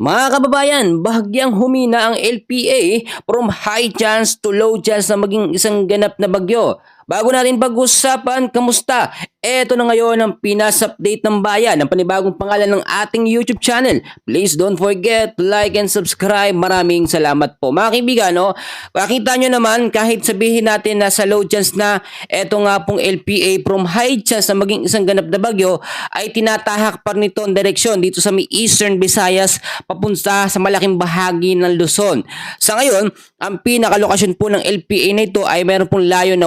Mga kababayan, bahagyang humina ang LPA from high chance to low chance na maging isang ganap na bagyo. Bago natin pag-usapan, kamusta? Ito na ngayon ang pinas-update ng bayan ng panibagong pangalan ng ating YouTube channel. Please don't forget to like and subscribe. Maraming salamat po. Mga kaibigan, no? Makita nyo naman kahit sabihin natin na sa low chance na eto nga pong LPA from high chance na maging isang ganap na bagyo ay tinatahak pa nito ang direksyon dito sa may Eastern Visayas papunta sa malaking bahagi ng Luzon. Sa ngayon, ang pinakalokasyon po ng LPA na ito ay meron pong layo na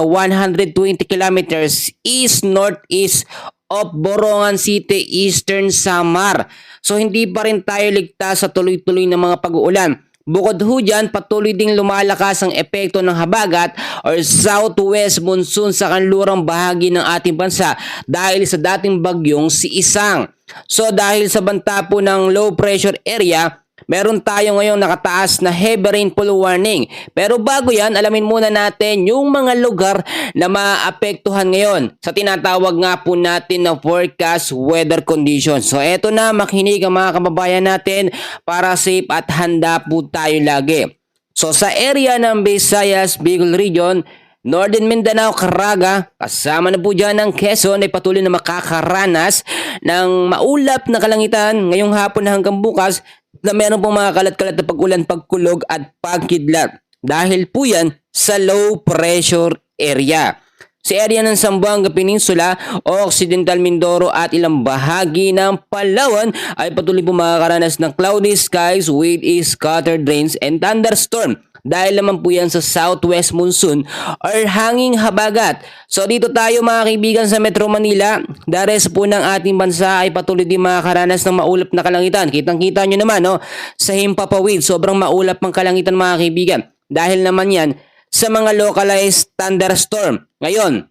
120 kilometers east-northeast of Borongan City, Eastern Samar. So hindi pa rin tayo ligtas sa tuloy-tuloy ng mga pag-uulan. Bukod ho dyan, patuloy ding lumalakas ang epekto ng habagat or southwest monsoon sa kanlurang bahagi ng ating bansa dahil sa dating bagyong si Isang. So dahil sa banta po ng low pressure area, meron tayo ngayong nakataas na heavy rainfall warning. Pero bago yan, alamin muna natin yung mga lugar na maapektuhan ngayon sa tinatawag nga po natin na forecast weather conditions. So eto na, makinig ang mga kababayan natin para safe at handa po tayo lagi. So sa area ng Visayas, Bicol Region, Northern Mindanao, Caraga, kasama na po dyan ng Quezon ay patuloy na makakaranas ng maulap na kalangitan ngayong hapon hanggang bukas na meron pong mga kalat-kalat na pag-ulan, pagkulog at pagkidlat. Dahil po yan sa low pressure area. Sa area ng Zamboanga Peninsula, Occidental Mindoro at ilang bahagi ng Palawan ay patuloy po makakaranas ng cloudy skies with scattered rains and thunderstorm dahil naman po yan sa southwest monsoon or hanging habagat. So dito tayo mga kaibigan sa Metro Manila, the po ng ating bansa ay patuloy din makakaranas ng maulap na kalangitan. Kitang-kita nyo naman no, sa Himpapawid, sobrang maulap ang kalangitan mga kaibigan. Dahil naman yan sa mga localized thunderstorm. Ngayon,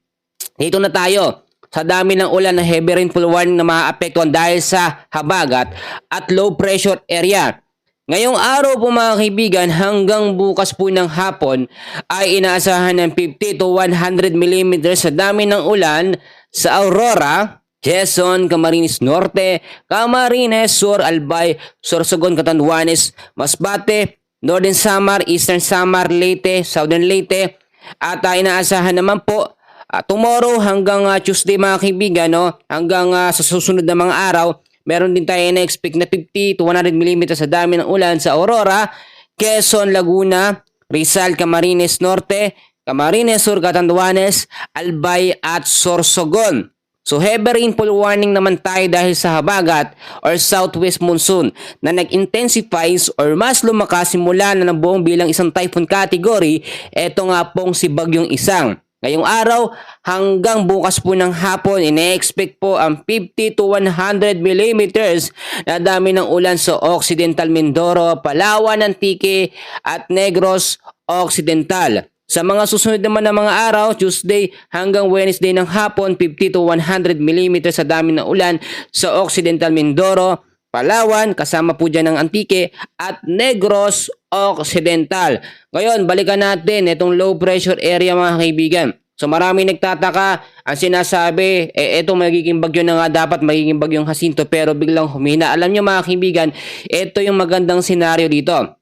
dito na tayo sa dami ng ulan na heavy rainfall warning na maaapektuhan dahil sa habagat at low pressure area. Ngayong araw po mga kaibigan hanggang bukas po ng hapon ay inaasahan ng 50 to 100 mm sa dami ng ulan sa Aurora, Quezon, Camarines Norte, Camarines Sur, Albay, Sorsogon, Catanduanes, Masbate, Northern Samar, Eastern Samar, Leyte, Southern Leyte. At uh, inaasahan naman po uh, tomorrow hanggang uh, Tuesday mga kaibigan no, hanggang uh, sa susunod na mga araw Meron din tayo na-expect na 50 to 100 mm sa dami ng ulan sa Aurora, Quezon, Laguna, Rizal, Camarines Norte, Camarines Sur, Catanduanes, Albay at Sorsogon. So heavy rainfall warning naman tayo dahil sa habagat or southwest monsoon na nag-intensifies or mas lumakas simula na ng buong bilang isang typhoon category, eto nga pong si Bagyong Isang. Ngayong araw hanggang bukas po ng hapon, ine-expect po ang 50 to 100 millimeters na dami ng ulan sa Occidental Mindoro, Palawan, Antique at Negros Occidental. Sa mga susunod naman na mga araw, Tuesday hanggang Wednesday ng hapon, 50 to 100 millimeters sa dami ng ulan sa Occidental Mindoro, Palawan, kasama po dyan ng Antique at Negros Occidental. Ngayon, balikan natin itong low pressure area mga kaibigan. So marami nagtataka, ang sinasabi, eh ito magiging bagyo na nga dapat magiging bagyong Jacinto pero biglang humina. Alam nyo mga kaibigan, ito yung magandang senaryo dito.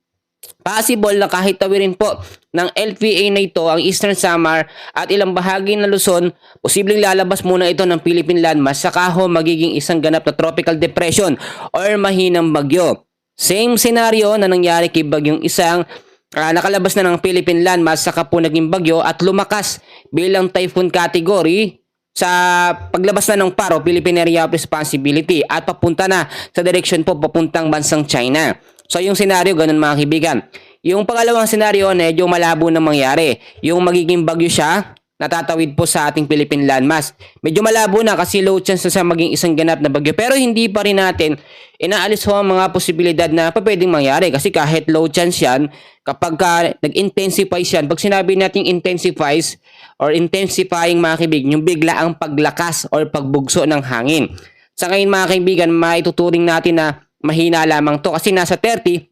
Possible na kahit tawirin po ng LPA na ito ang Eastern Samar at ilang bahagi ng Luzon, posibleng lalabas muna ito ng Philippine landmass saka ho magiging isang ganap na tropical depression or mahinang bagyo. Same scenario na nangyari kay bagyong isang uh, nakalabas na ng Philippine landmass saka po naging bagyo at lumakas bilang typhoon category sa paglabas na ng PARO, Philippine Area of Responsibility at papunta na sa direction po papuntang bansang China. So yung senaryo ganun mga kaibigan. Yung pangalawang senaryo medyo malabo na mangyari. Yung magiging bagyo siya natatawid po sa ating Philippine landmass. Medyo malabo na kasi low chance na sa maging isang ganap na bagyo. Pero hindi pa rin natin inaalis ho ang mga posibilidad na pa pwedeng mangyari. Kasi kahit low chance yan, kapag ka nag-intensify yan, pag sinabi natin intensifies or intensifying mga kaibigan, yung bigla ang paglakas or pagbugso ng hangin. Sa ngayon mga kaibigan, maituturing natin na mahina lamang to kasi nasa 30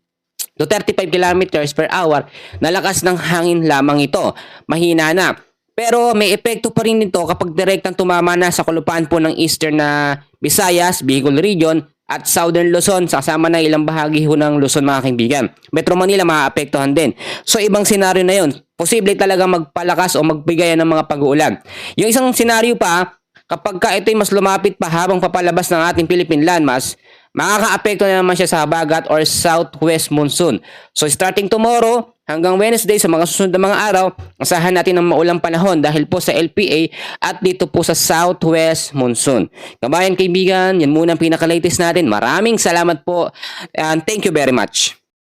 to 35 kilometers per hour na lakas ng hangin lamang ito. Mahina na. Pero may epekto pa rin nito kapag direktang tumama na sa kalupaan po ng eastern na Visayas, Bicol Region at Southern Luzon, kasama na ilang bahagi ho ng Luzon mga kaibigan. Metro Manila maaapektuhan din. So ibang senaryo na yun. Posible talaga magpalakas o magbigay ng mga pag-uulan. Yung isang senaryo pa, kapag ka ito'y mas lumapit pa habang papalabas ng ating Philippine landmass, makakaapekto na naman siya sa habagat or southwest monsoon. So starting tomorrow hanggang Wednesday sa mga susunod na mga araw, asahan natin ng maulang panahon dahil po sa LPA at dito po sa southwest monsoon. Kabayan kaibigan, yan muna ang pinaka-latest natin. Maraming salamat po and thank you very much.